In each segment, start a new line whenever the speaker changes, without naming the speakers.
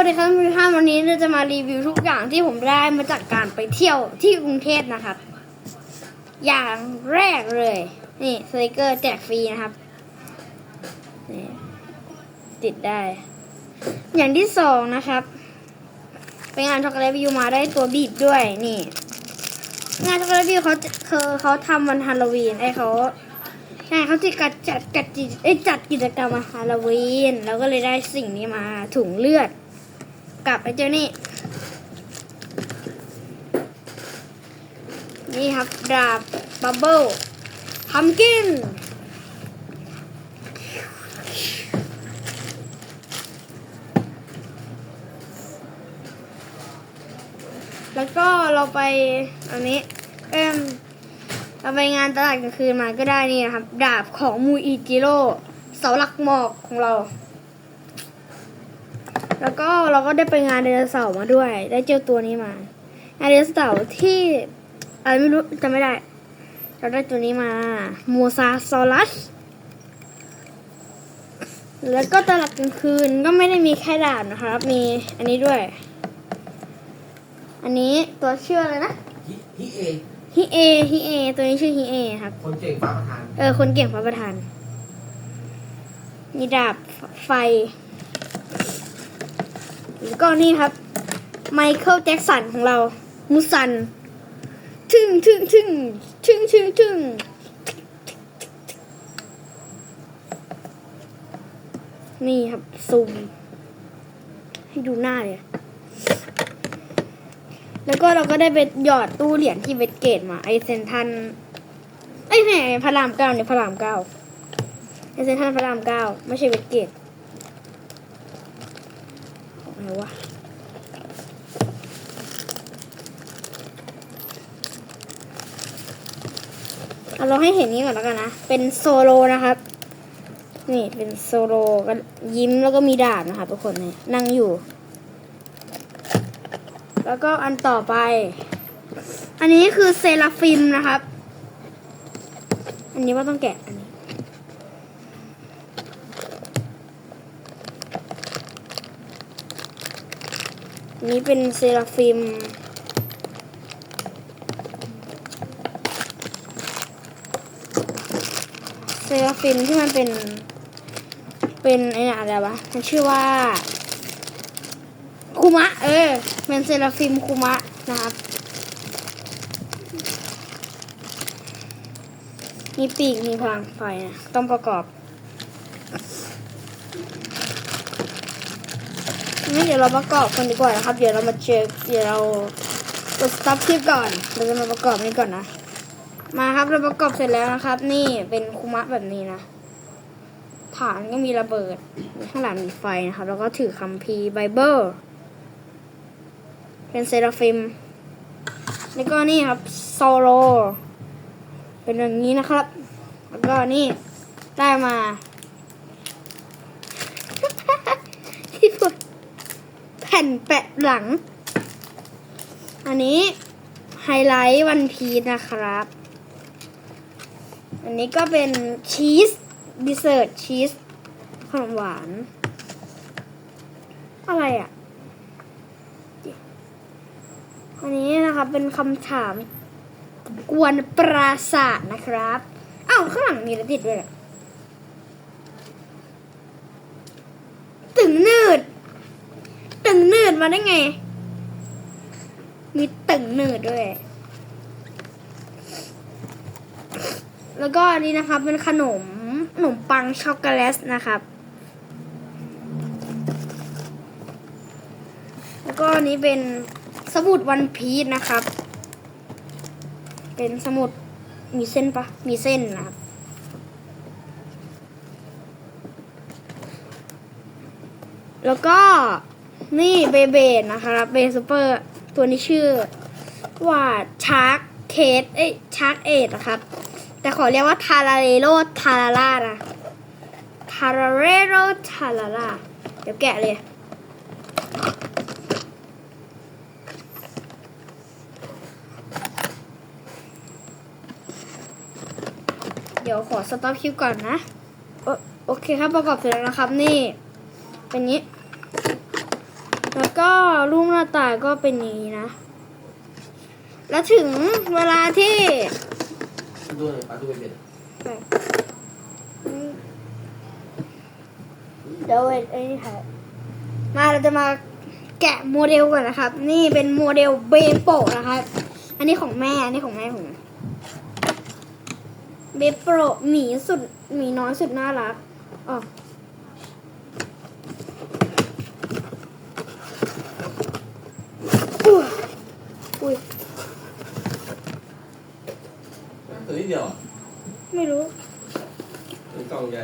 วัสดีครับพี่ห้ามวันนี้เราจะมารีวิวทุกอย่างที่ผมได้มาจากการไปเที่ยวที่กรุงเทพนะครับ อย่างแรกเลย นี่สติกเกอร์แจกฟรีนะครับนี่ติดได้ อย่างที่สองนะครับ ไปงานช็อกโกแลตวิวมาได้ตัวบีบด้วยนี่ งานช็อกโกแลตวิวเขาเขาเขาทำวันฮาโลวีนไอเขาใช่เขาจะจัดจัดจัดกิจไอจัดกิจกรรมวันฮาโลวีนแล้วก็เลยได้สิ่งนี้มาถุงเลือด กับไอ้เจ้านี่ นี่ครับดาบบับเบิลพัมกินแล้วก็เราไปอันนี้เอ็มเราไปงานตลาดกลางคืนมาก็ได้นี่นะครับ ดาบของมูอิจิโร่เสาหลักหมอกของเรา แล้วก็เราก็ได้ไปงานไดโนเสาร์มาด้วย ได้เจอตัวนี้มางานไดโนเสาร์ที่อะไรไม่รู้จำไม่ได้ เราได้ตัวนี้มาโมซาซอลัส แล้วก็ตลาดกลางคืนก็ไม่ได้มีแค่ดาบนะครับ มีอันนี้ด้วย อันนี้ตัวชื่ออะไรนะ
ฮิฮิเอ
ฮิเอฮิเอ ตัวนี้ชื่อฮิเอครับ
คนเก่งฝากประธาน
เออ คนเก่งพระประธาน มีดาบไฟ แล้วก็นี่ครับไมเคิลแจ็คสันของเรา มุสันทึ่งทึ่งทึ่งทึ่งทึ่งทึ่งนี่ครับซูมให้ดูหน้าเลย แล้วก็เราก็ได้ไปหยอดตู้เหรียญที่เวทเกตมา ไอเซนทันไอ้ยไหนพระรามเก้าเนี่ยพระรามเก้าไอเซนทันพระรามเก้าไม่ใช่เวทเกตอะไรวะ เอาเราให้เห็นนี้ก่อนแล้วกันนะ เป็นโซโลนะครับ นี่เป็นโซโลก็ยิ้มแล้วก็มีดาบนะครับทุกคนนี่นั่งอยู่ แล้วก็อันต่อไป อันนี้คือเซราฟิมนะครับ อันนี้ว่าต้องแกะอันนี้นนี้เป็นเซราฟิม เซราฟิมที่มันเป็น เป็นไอ้นี่อะไรวะ มันชื่อว่าคุมะ เออเป็นเซราฟิมคุมะนะครับ มีปีกมีพลังไฟนะ ต้องประกอบงั้นเดี๋ยวเราประกอบกันดีกว่านะครับ เดี๋ยวเรามาเจอเดี๋ยวเรากดสต็อปคลิปก่อน เราจะมาประกอบนี้ก่อนนะ มาครับเราประกอบเสร็จแล้วนะครับ นี่เป็นคุมะแบบนี้นะ ฐานก็มีระเบิด ข้างหลังมีไฟนะครับ แล้วก็ถือคัมภีร์ไบเบิลเป็นเซราฟิม แล้วก็นี่ครับโซโล เป็นอย่างนี้นะครับ แล้วก็นี่ได้มา ที่พูดแผ่นแปะหลัง อันนี้ไฮไลท์วันพีชนะครับ อันนี้ก็เป็นชีสดิเซอร์ชีสขนมหวาน อะไรอะ อันนี้นะครับเป็นคำถาม กวนปราศาสตร์นะครับอ้าวข้างหลังมีระติดด้วยตึงนืด ตึงนืดมาได้ไง มีตึงนืดด้วย แล้วก็อันนี้นะครับเป็นขนมขนมปังช็อกโกแลตนะครับ แล้วก็อันนี้เป็นสมุดวันพีชนะครับ เป็นสมุดมีเส้นปะมีเส้นนะครับแล้วก็นี่เบเบดนะครับเบซูเปอร์ตัวนี้ชื่อว่าชาร์กเคสเอ้ยชาร์กเอทนะครับ แต่ขอเรียกว่าทาราเรโรทาราล่านะทาราเรโรทาราล่าเดี๋ยวแกะเลยเดี๋ยวขอสต็อปคลิปก่อนนะ โอเคครับประกอบเสร็จแล้วนะครับนี่ เป็นนี้ แล้วก็รูปหน้าตาก็เป็นนี้นะ แล้วถึงเวลาที่
ดูหน่อยปาดูเป็นเป็น
เดี๋ยวเอ็ไอ้นี่ค่ะมาเราจะมาแกะโมเดลก่อนนะครับ นี่เป็นโมเดลเบโปะนะครับ อันนี้ของแม่ อันนี้ของแม่ผมเบโปะหมีสุดหมีน้อยสุดน่ารักอ๋ออุ้ยอุ้ย
ตัวนี้เดียวอะ
ไม่รู้
เป็นกล่องใหญ่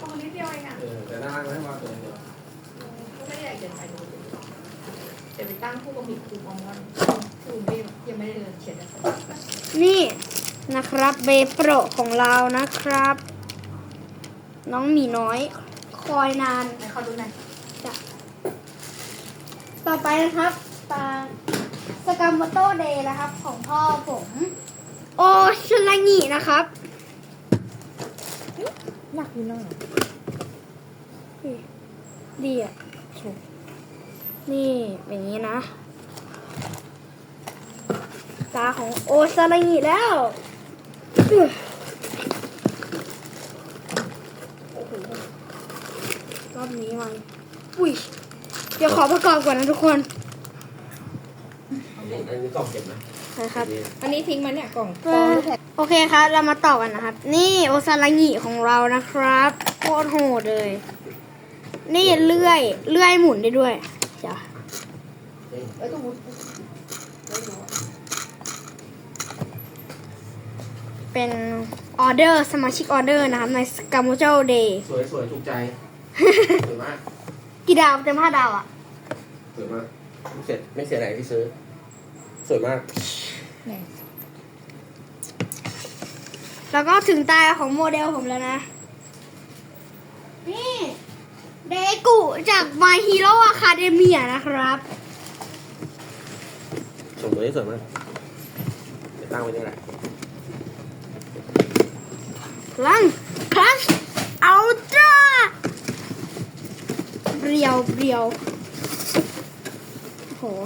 ตรงนิดเดียวเองอะ
เออแต่น่ารักไหมว่าตัวนี้เดียว
ก็ไม่ได้ใหญ่เกินไปดูเดี๋ยวไปตั้งคู่กับหมีคูมอมอนคือไม่ยังไม่ได้เรียนเขียนนะ
นี่นะครับเบโปะของเรานะครับ น้องหมีน้อย คอยนาน
ไหนเขาดูหน่อย
จ้ะต่อไปนะครับตา สกามโมโตเดย์นะครับ ของพ่อผม โอชลางินะครับ
หนักอยู่หน่อย
ดีอะนี่เป็นอย่างนี้นะ ตาของโอซาลางิแล้วอื้อโอ้โหรอบนี้มันอุ้ย เดี๋ยวขอประกอบก่อนนะทุกคน
อันนี้กล่องเก็บนะ
นะครับ
อันนี้ทิ้งมันเนี่ยกล่อง
โอเคครับ เรามาต่อกันนะครับ นี่โอซาลางิของเรานะครับโคตรโหดเลย นี่เลื่อยเลื่อยหมุนได้ด้วยจ้ะ
เอ้ต้องมุด
เป็นออเดอร์สมาชิกออเดอร์นะครับในกาโมโจเดย์
สวยสวยถูกใจ สวยมาก
กี่ดาวเต็มห้าดาวอะ
สวยมาก ไม่เสร็จไม่เสียไหนที่ซื้อ สวยมาก
ไหน
แล้วก็ถึงตาของโมเดลผมแล้วนะ นี่ เดกุจาก My Hero Academia นะครับ
ส่งตัวนี้สวยมากเดี๋ยวตั้งไว้นี่แหละ
พลังคลัชอัลตร้าเรียวเรียว โอ้โห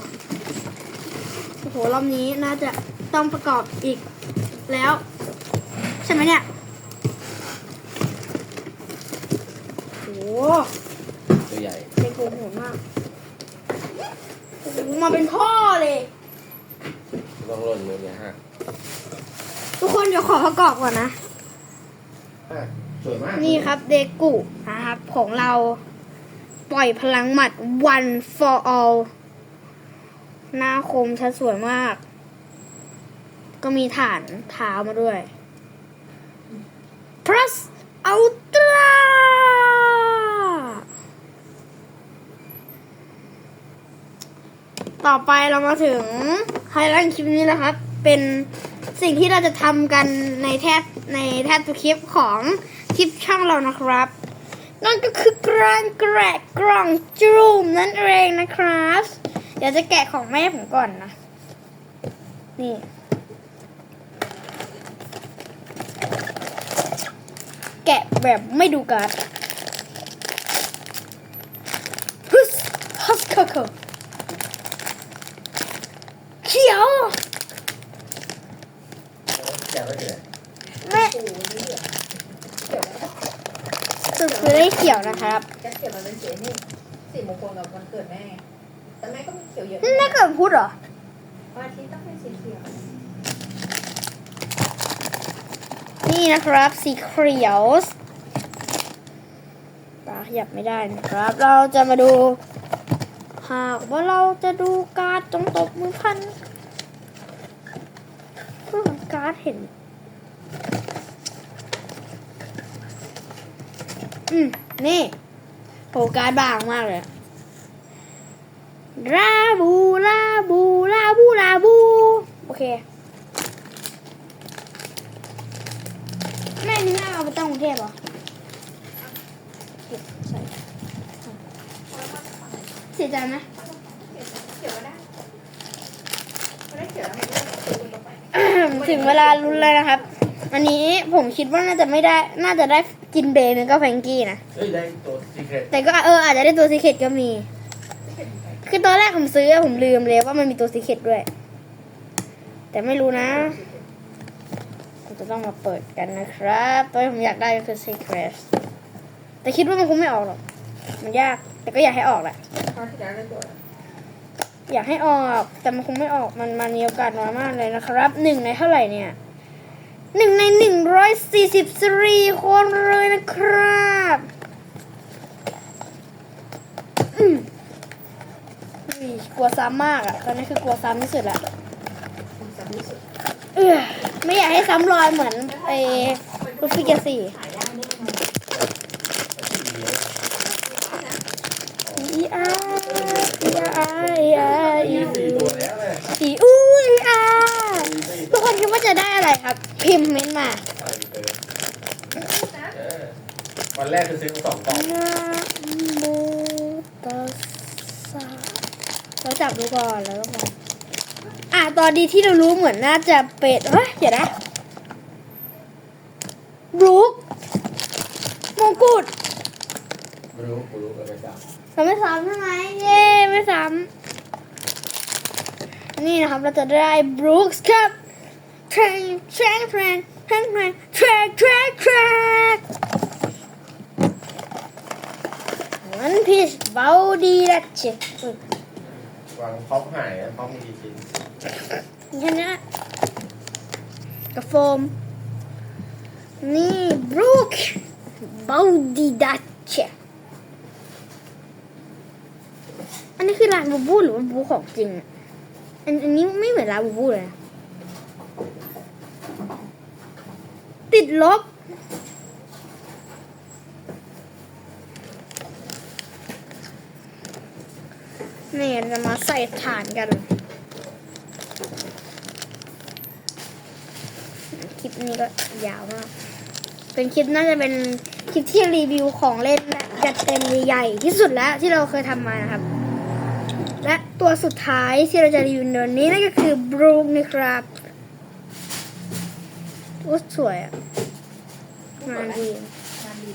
โอ้โหรอบนี้น่าจะต้องประกอบอีกแล้ว ใช่ไหมเนี่ยโอ้โห
ตัวใหญ่
เด็กโหโหดมากโอ้โหมาเป็นท่อเลย
ต้องหล่นมือเนี่ยฮะ
ทุกคนเดี๋ยวขอประกอบก่อนนะ
อะสวยมาก
นี่ครับเดกุนะครับของเราปล่อยพลังหมัด one for all หน้าคมชัดสวยมาก ก็มีฐานเท้ามาด้วย plus ultra ต่อไปเรามาถึงไฮไลท์คลิปนี้แล้วครับ เป็นสิ่งที่เราจะทำกันในแทบในแทบทุกคลิปของคลิปช่องเรานะครับ นั่นก็คือการแกะกล่องจูมนั่นเองนะครับ ดี๋ยวจะแกะของแม่ผมก่อนนะ นี่ แกะแบบไม่ดูการ์ดฮึสฮัสคาคเขียว
แกะไว้ที่ไหน
แม่
โอ้โหนี่เหรอเขียวนะ
สุดคือได้เขียวนะครับ
แกะเขียวมันเป็นสีนี่สีมงคลกับวันเกิดแม่ แต่แม่ก็มีเขียวเยอะ
นั่นเกิดพุธเหรอ
วันอาทิตย์ต้องเป็นสีเขียว
นี่นะครับสีเขียวตาขยับไม่ได้นะครับ เราจะมาดู หากว่าเราจะดูการ์ดจงตบมือพันเพื่อการ์ดเห็น อืมนี่โหการ์ดบางมากเลยอะ ลาบูลาบูลาบูลาบู โอเคแม่นี่น่าเอาไปตั้งกรุงเทพเหรอเก็บใส่เสียใจไหม
เขียวก็ได้ไม่ได้เขียวแล้วมันก็สูงลงไป
ถึงเวลาลุ้นเลยนะครับ อันนี้ผมคิดว่าน่าจะไม่ได้ น่าจะได้กินเบย์มันก็แฟรงกี้นะ
เฮ้ยได้ตัวสีเเคร็ด
แต่ก็เอออาจจะได้ตัวซีเคตก็มี คือตอนแรกผมซื้อผมลืมเลยว่ามันมีตัวซีเคตด้วย แต่ไม่รู้นะผมจะต้องมาเปิดกันนะครับตัวที่ผมอยากได้ก็คือ Secret แต่คิดว่ามันคงไม่ออกหรอก มันยาก แต่ก็อยากให้ออกแหละ
คราวที่แล้วได้ตัวอะไร
อยากให้ออก แต่มันคงไม่ออก มันมันมีโอกาสน้อยมากเลยนะครับ หนึ่งในเท่าไหร่เนี่ยหนึ่งในหนึ่งร้อยสี่สิบสี่คนเลยนะครับ อืมอุ้ย กลัวซ้ำมากอะตอนนี้คือกลัวซ้ำที่สุดละ
ด
เออไม่อยากให้ซ้ำรอยเหมือนไอ้รูฟิกเกอร์สี่
ขายได้
อีอาอีอาอีอาอี
สี่ตัวแล้วเลย
อีอู้อีอา
มีสี่
ทุกคนคิดว่าจะได้อะไรครับ พิมพ์เม้นมา
วันแรกคือซื้อสองกล่อง
นะโมตัสสะ เราจับดูก่อนแล้วก็มองอะตอนดีที่เรารู้เหมือนน่าจะเป็ดเฮ้ยเดี๋ยวนะบรูคมงกุฎ
ไม่รู้ไม่รู้กันไปจับ
เราไม่ซ้ำใช่ไหมเย้ไม่ซ้ำนี่นะครับเราจะได้บรูคครับแทงแทงแทงแทงแทงแทงแทงแทงมันพีชเบาดีละเจ็บ
วางพ็อปหายนะพ็อปมีกี่ชิ้น
แค่นี้กับโฟม นี่บรูคบาดีดัชเชอันนี้คือลายบูบูหรือว่าบูของจริงอันอันนี้ไม่เหมือนลายบูบูเลย ติดลบ เราจะมาใส่ฐานกัน คลิปนี้ก็ยาวมาก เป็นคลิปน่าจะเป็นคลิปที่รีวิวของเล่นแบบจัดเต็มใหญ่ที่สุดแล้วที่เราเคยทำมานะครับ และตัวสุดท้ายที่เราจะรีวิวในวันนี้นั่นก็คือบรูมนะครับโอ้สวยอะงานดี
งานดี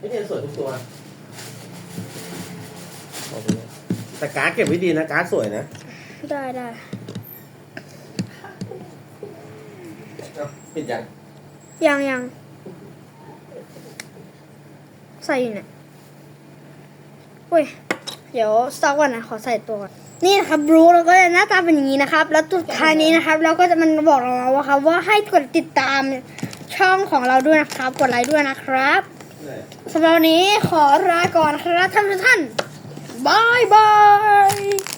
นี่เนี่ยสวยทุกตัวเอาไปเลย แต่การ์ดเก็บไว้ดีนะ การ์ดสวยนะ
ได้ได้
เอาปิดยัง
ยังยังใส่อยู่เนี่ยโอ้ย เดี๋ยวสต็อกก่อนนะขอใส่ตัวก่อนนี่นะครับบรูเราก็จะหน้าตาเป็นอย่างนี้นะครับ แล้วสุดท้ายนี้นะครับ เราก็จะมันบอกเราว่าครับว่าให้กดติดตามช่องของเราด้วยนะครับ กดไลค์ด้วยนะครับ
เนี่ย
สำหรับวันนี้ขอลาก่อนนะครับท่านผู้ท่าน Bye bye.